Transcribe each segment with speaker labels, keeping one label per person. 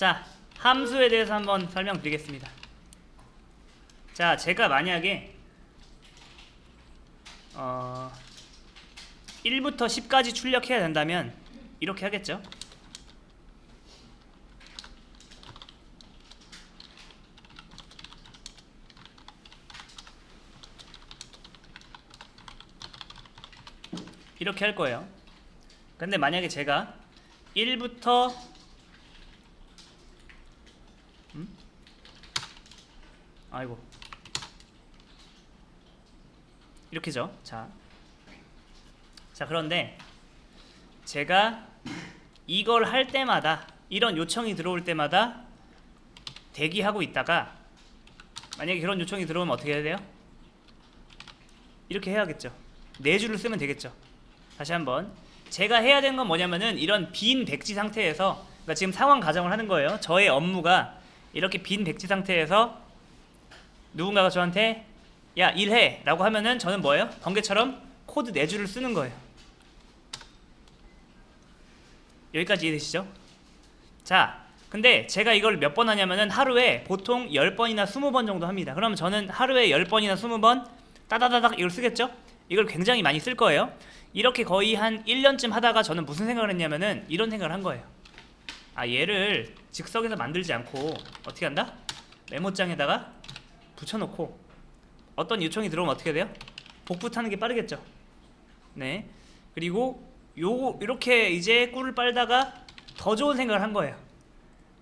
Speaker 1: 자, 함수에 대해서 한번 설명드리겠습니다. 자, 제가 만약에 어 1부터 10까지 출력해야 된다면 이렇게 하겠죠. 이렇게 할 거예요. 근데 만약에 제가 1부터 아이고 이렇게죠. 자, 자 그런데 제가 이걸 할 때마다 이런 요청이 들어올 때마다 대기하고 있다가 만약에 그런 요청이 들어오면 어떻게 해야 돼요? 이렇게 해야겠죠. 네 줄을 쓰면 되겠죠. 다시 한번 제가 해야 되는 건 뭐냐면은 이런 빈 백지 상태에서 그러니까 지금 상황 가정을 하는 거예요. 저의 업무가 이렇게 빈 백지 상태에서 누군가가 저한테 야 일해 라고 하면은 저는 뭐예요? 번개처럼 코드 네 줄을 쓰는 거예요. 여기까지 이해되시죠? 자, 근데 제가 이걸 몇 번 하냐면은 하루에 보통 10번이나 20번 정도 합니다. 그러면 저는 하루에 10번이나 20번 따다다닥 이걸 쓰겠죠? 이걸 굉장히 많이 쓸 거예요. 이렇게 거의 한 1년쯤 하다가 저는 무슨 생각을 했냐면은 이런 생각을 한 거예요. 아, 얘를 즉석에서 만들지 않고 어떻게 한다? 메모장에다가 붙여놓고 어떤 요청이 들어오면 어떻게 돼요? 복붙 하는 게 빠르겠죠. 네. 그리고 요 이렇게 이제 꿀을 빨다가 더 좋은 생각을 한 거예요.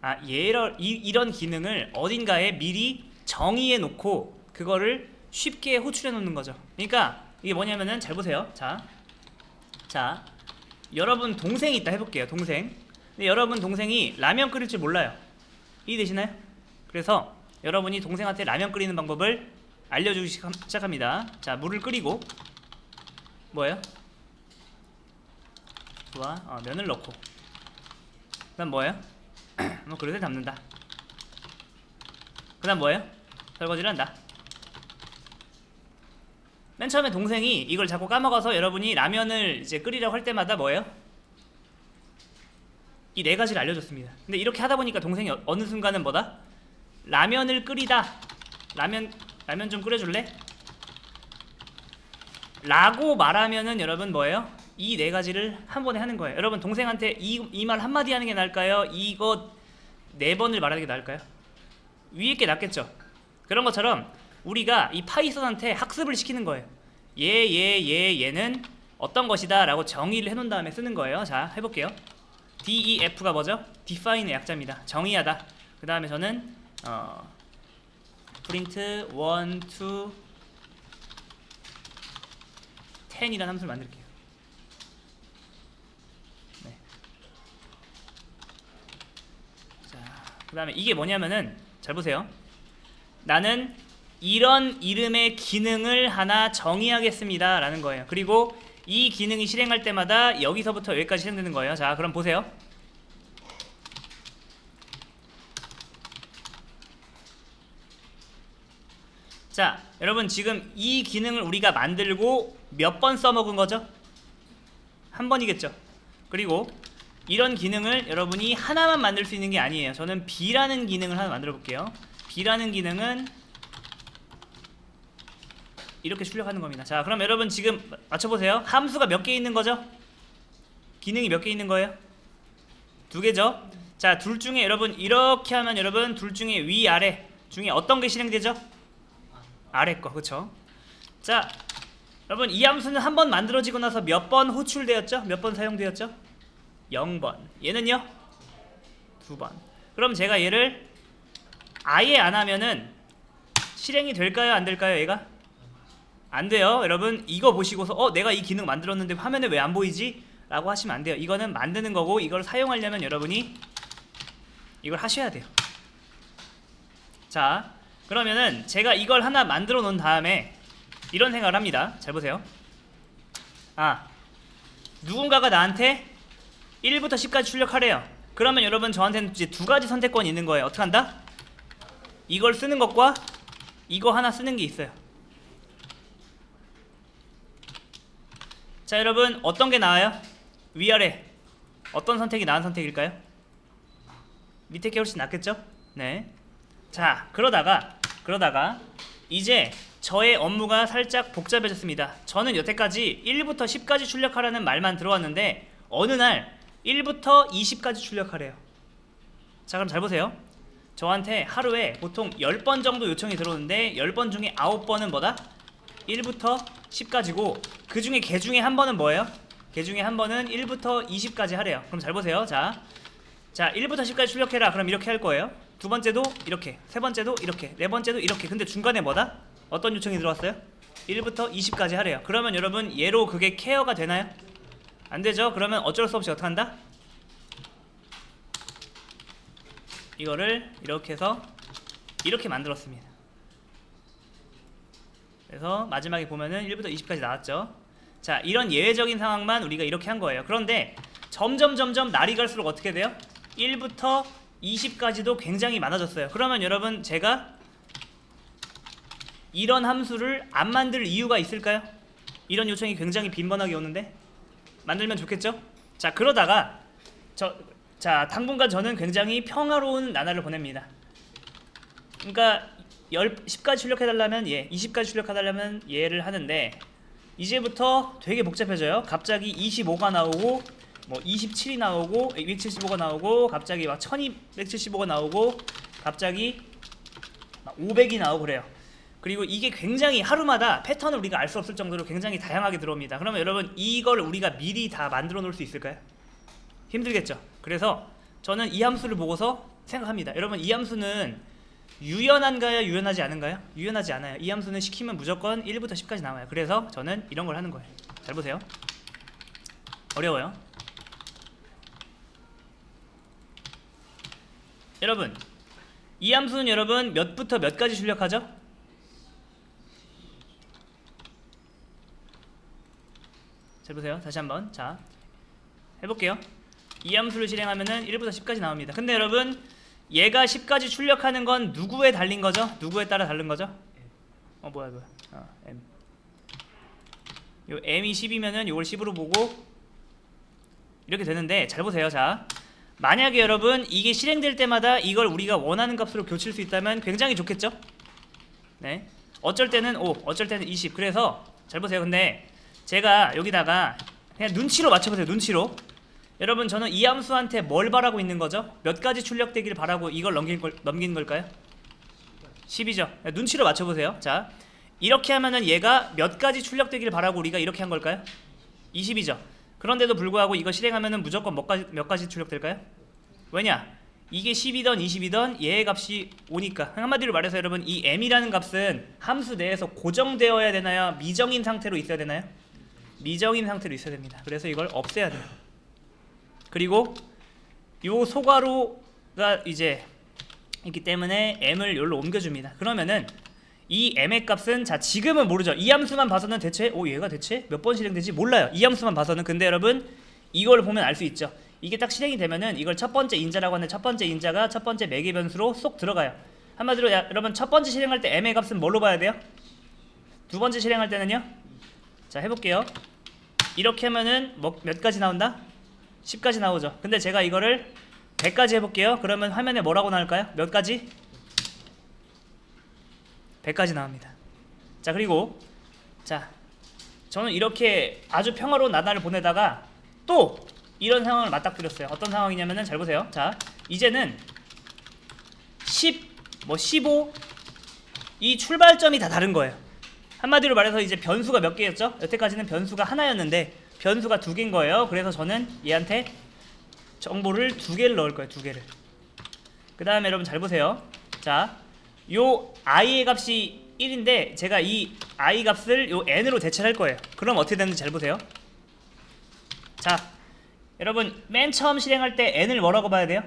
Speaker 1: 아, 이, 이런 기능을 어딘가에 미리 정의해 놓고 그거를 쉽게 호출해 놓는 거죠. 그러니까 이게 뭐냐면은 잘 보세요. 자. 자. 여러분 동생이 있다 해 볼게요. 동생. 근데 여러분 동생이 라면 끓일 줄 몰라요. 이해되시나요? 그래서 여러분이 동생한테 라면 끓이는 방법을 알려주기 시작- 시작합니다. 자, 물을 끓이고 뭐예요? 좋아, 어, 면을 넣고 그 다음 뭐예요? 뭐 그릇에 담는다. 그 다음 뭐예요? 설거지를 한다. 맨 처음에 동생이 이걸 자꾸 까먹어서 여러분이 라면을 이제 끓이려고 할 때마다 뭐예요? 이 네 가지를 알려줬습니다. 근데 이렇게 하다 보니까 동생이 어- 어느 순간은 뭐다? 라면을 끓이다. 라면 라면 좀 끓여줄래? 라고 말하면은 여러분 뭐예요? 이 네 가지를 한 번에 하는 거예요. 여러분 동생한테 이 이 말 한마디 하는 게 나을까요? 이거 네 번을 말하는 게 나을까요? 위에 게 낫겠죠. 그런 것처럼 우리가 이 파이썬한테 학습을 시키는 거예요. 얘, 얘, 얘, 얘 는 어떤 것이다 라고 정의를 해놓은 다음에 쓰는 거예요. 자, 해볼게요. DEF가 뭐죠? define의 약자입니다. 정의하다. 그 다음에 저는 어, print 1, 2, 10이라는 함수를 만들게요. 네. 자, 그 다음에 이게 뭐냐면은 잘 보세요. 나는 이런 이름의 기능을 하나 정의하겠습니다. 라는 거예요. 그리고 이 기능이 실행할 때마다 여기서부터 여기까지 실행되는 거예요. 자, 그럼 보세요. 자, 여러분 지금 이 기능을 우리가 만들고 몇 번 써먹은 거죠? 한 번이겠죠. 그리고 이런 기능을 여러분이 하나만 만들 수 있는 게 아니에요. 저는 B라는 기능을 하나 만들어 볼게요. B라는 기능은 이렇게 출력하는 겁니다. 자, 그럼 여러분 지금 맞춰보세요. 함수가 몇 개 있는 거죠? 기능이 몇 개 있는 거예요? 두 개죠. 자, 둘 중에 여러분 이렇게 하면 여러분 둘 중에 위 아래 중에 어떤 게 실행되죠? 아래 거, 그렇죠? 자, 여러분 이 함수는 한 번 만들어지고 나서 몇 번 호출되었죠? 몇 번 사용되었죠? 0번. 얘는요? 두 번. 그럼 제가 얘를 아예 안 하면은 실행이 될까요? 안 될까요? 얘가? 안 돼요. 여러분 이거 보시고서 어 내가 이 기능 만들었는데 화면에 왜 안 보이지? 라고 하시면 안 돼요. 이거는 만드는 거고 이걸 사용하려면 여러분이 이걸 하셔야 돼요. 자, 그러면은 제가 이걸 하나 만들어 놓은 다음에 이런 생각을 합니다. 잘 보세요. 아, 누군가가 나한테 1부터 10까지 출력하래요. 그러면 여러분 저한테는 이제 두 가지 선택권이 있는 거예요. 어떻게 한다? 이걸 쓰는 것과 이거 하나 쓰는 게 있어요. 자, 여러분 어떤 게 나아요? 위아래 어떤 선택이 나은 선택일까요? 밑에 게 훨씬 낫겠죠? 네. 자, 그러다가 그러다가 이제 저의 업무가 살짝 복잡해졌습니다. 저는 여태까지 1부터 10까지 출력하라는 말만 들어왔는데 어느 날 1부터 20까지 출력하래요. 자, 그럼 잘 보세요. 저한테 하루에 보통 10번 정도 요청이 들어오는데 10번 중에 9번은 뭐다? 1부터 10까지고 그 중에 개 중에 한 번은 뭐예요? 개 중에 한 번은 1부터 20까지 하래요. 그럼 잘 보세요. 자, 자 1부터 10까지 출력해라. 그럼 이렇게 할 거예요. 두 번째도 이렇게, 세 번째도 이렇게, 네 번째도 이렇게. 근데 중간에 뭐다? 어떤 요청이 들어왔어요? 1부터 20까지 하래요. 그러면 여러분 얘로 그게 케어가 되나요? 안 되죠. 그러면 어쩔 수 없이 어떻게 한다? 이거를 이렇게 해서 이렇게 만들었습니다. 그래서 마지막에 보면은 1부터 20까지 나왔죠. 자, 이런 예외적인 상황만 우리가 이렇게 한 거예요. 그런데 점점 점점 날이 갈수록 어떻게 돼요? 1부터 20까지도 굉장히 많아졌어요. 그러면 여러분 제가 이런 함수를 안 만들 이유가 있을까요? 이런 요청이 굉장히 빈번하게 오는데 만들면 좋겠죠? 자, 그러다가 저 자, 당분간 저는 굉장히 평화로운 나날을 보냅니다. 그러니까 10, 10까지 출력해달라면 예, 20까지 출력해달라면 예를 하는데 이제부터 되게 복잡해져요. 갑자기 25가 나오고 뭐 27이 나오고 275가 나오고 갑자기 막 1275가 나오고 갑자기 막 500이 나오고 그래요. 그리고 이게 굉장히 하루마다 패턴을 우리가 알 수 없을 정도로 굉장히 다양하게 들어옵니다. 그러면 여러분 이걸 우리가 미리 다 만들어 놓을 수 있을까요? 힘들겠죠. 그래서 저는 이 함수를 보고서 생각합니다. 여러분 이 함수는 유연한가요? 유연하지 않은가요? 유연하지 않아요. 이 함수는 시키면 무조건 1부터 10까지 나와요. 그래서 저는 이런 걸 하는 거예요. 잘 보세요. 어려워요. 여러분 이 함수는 여러분 몇부터 몇까지 출력하죠? 잘 보세요. 다시 한번. 자, 해볼게요. 이 함수를 실행하면은 1부터 10까지 나옵니다. 근데 여러분 얘가 10까지 출력하는 건 누구에 달린 거죠? 누구에 따라 다른 거죠? 어 뭐야 뭐야 어, M 요 M이 10이면은 요걸 10으로 보고 이렇게 되는데 잘 보세요 자 만약에 여러분 이게 실행될 때마다 이걸 우리가 원하는 값으로 교칠 수 있다면 굉장히 좋겠죠? 네 어쩔 때는 5 어쩔 때는 20 그래서 잘 보세요 근데 제가 여기다가 그냥 눈치로 맞춰보세요 눈치로 여러분 저는 이 함수한테 뭘 바라고 있는 거죠? 몇 가지 출력되기를 바라고 이걸 넘긴 걸, 넘기는 걸까요? 10이죠. 눈치로 맞춰보세요. 자, 이렇게 하면은 얘가 몇 가지 출력되기를 바라고 우리가 이렇게 한 걸까요? 20이죠. 그런데도 불구하고 이거 실행하면은 무조건 몇 가지, 몇 가지 출력될까요? 왜냐? 이게 10이던 20이던 얘의 값이 5니까 한마디로 말해서 여러분 이 m이라는 값은 함수 내에서 고정되어야 되나요? 미정인 상태로 있어야 되나요? 미정인 상태로 있어야 됩니다. 그래서 이걸 없애야 돼요. 그리고 요 소괄호가 이제 있기 때문에 m을 여기로 옮겨줍니다. 그러면은 이 m의 값은 자 지금은 모르죠. 이 함수만 봐서는 대체 오 얘가 대체 몇 번 실행되지 몰라요. 이 함수만 봐서는 근데 여러분 이걸 보면 알 수 있죠. 이게 딱 실행이 되면은 이걸 첫 번째 인자라고 하는데 첫 번째 인자가 첫 번째 매개 변수로 쏙 들어가요. 한마디로 야, 여러분 첫 번째 실행할 때 m의 값은 뭘로 봐야 돼요? 두 번째 실행할 때는요? 자 해볼게요. 이렇게 하면은 뭐, 몇 가지 나온다? 10까지 나오죠. 근데 제가 이거를 100까지 해볼게요. 그러면 화면에 뭐라고 나올까요? 몇 가지? 100까지 나옵니다. 자 그리고 자 저는 이렇게 아주 평화로운 나날을 보내다가 또 이런 상황을 맞닥뜨렸어요. 어떤 상황이냐면은 잘 보세요. 자 이제는 10, 뭐 15, 이 출발점이 다 다른 거예요. 한마디로 말해서 이제 변수가 몇 개였죠? 여태까지는 변수가 하나였는데 변수가 두 개인 거예요. 그래서 저는 얘한테 정보를 두 개를 넣을 거예요. 두 개를. 그 다음에 여러분 잘 보세요. 자, 요 i의 값이 1인데 제가 이 i 값을 요 n으로 대체할 거예요. 그럼 어떻게 되는지 잘 보세요. 자, 여러분 맨 처음 실행할 때 n을 뭐라고 봐야 돼요?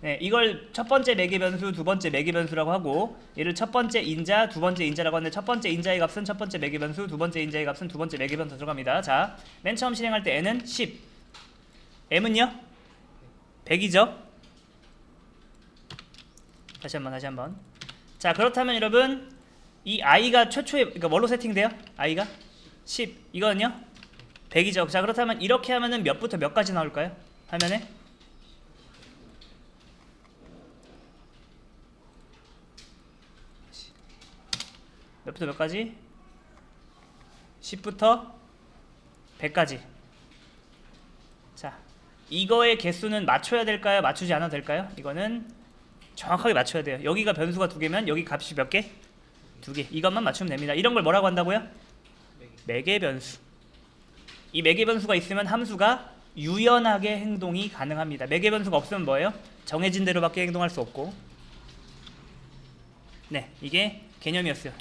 Speaker 1: 네, 이걸 첫 번째 매개 변수, 두 번째 매개 변수라고 하고 얘를 첫 번째 인자, 두 번째 인자라고 하는데 첫 번째 인자의 값은 첫 번째 매개 변수, 두 번째 인자의 값은 두 번째 매개 변수 들어갑니다. 자, 맨 처음 실행할 때 n은 10, m은요? 100이죠? 다시 한번 다시 한번. 자 그렇다면 여러분 이 i가 최초의 그러니까 뭘로 세팅돼요? i가 10 이거는요 100이죠. 자 그렇다면 이렇게 하면은 몇부터 몇까지 나올까요? 화면에 몇부터 몇까지? 10부터 100까지 자 이거의 개수는 맞춰야 될까요? 맞추지 않아도 될까요? 이거는 정확하게 맞춰야 돼요. 여기가 변수가 두 개면 여기 값이 몇 개? 두 개. 이것만 맞추면 됩니다. 이런 걸 뭐라고 한다고요? 매개 변수. 이 매개 변수가 있으면 함수가 유연하게 행동이 가능합니다. 매개 변수가 없으면 뭐예요? 정해진 대로밖에 행동할 수 없고. 네, 이게 개념이었어요.